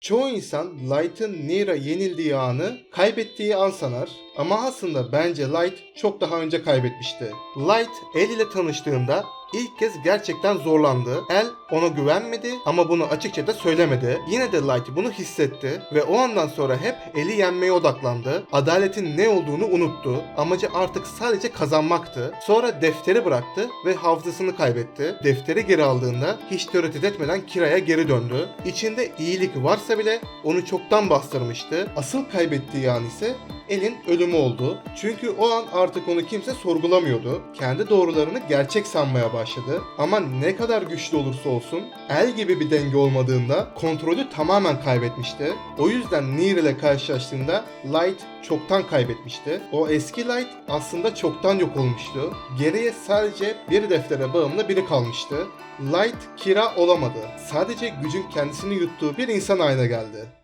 Çoğu insan Light'ın Nira yenildiği anı kaybettiği an sanar ama aslında bence Light çok daha önce kaybetmişti. Light El ile tanıştığında ilk kez gerçekten zorlandı. El ona güvenmedi ama bunu açıkça da söylemedi. Yine de Light bunu hissetti ve o andan sonra hep El'i yenmeye odaklandı. Adaletin ne olduğunu unuttu. Amacı artık sadece kazanmaktı. Sonra defteri bıraktı ve hafızasını kaybetti. Defteri geri aldığında hiç tereddüt etmeden Kira'ya geri döndü. İçinde iyilik varsa bile onu çoktan bastırmıştı. Asıl kaybettiği an ise El'in ölümü oldu. Çünkü o an artık onu kimse sorgulamıyordu. Kendi doğrularını gerçek sanmaya başladı. Ama ne kadar güçlü olursa olsun El gibi bir denge olmadığında kontrolü tamamen kaybetmişti. O yüzden Nier ile karşılaştığında Light çoktan kaybetmişti. O eski Light aslında çoktan yok olmuştu. Geriye sadece bir deftere bağımlı biri kalmıştı. Light Kira olamadı. Sadece gücün kendisini yuttuğu bir insan haline geldi.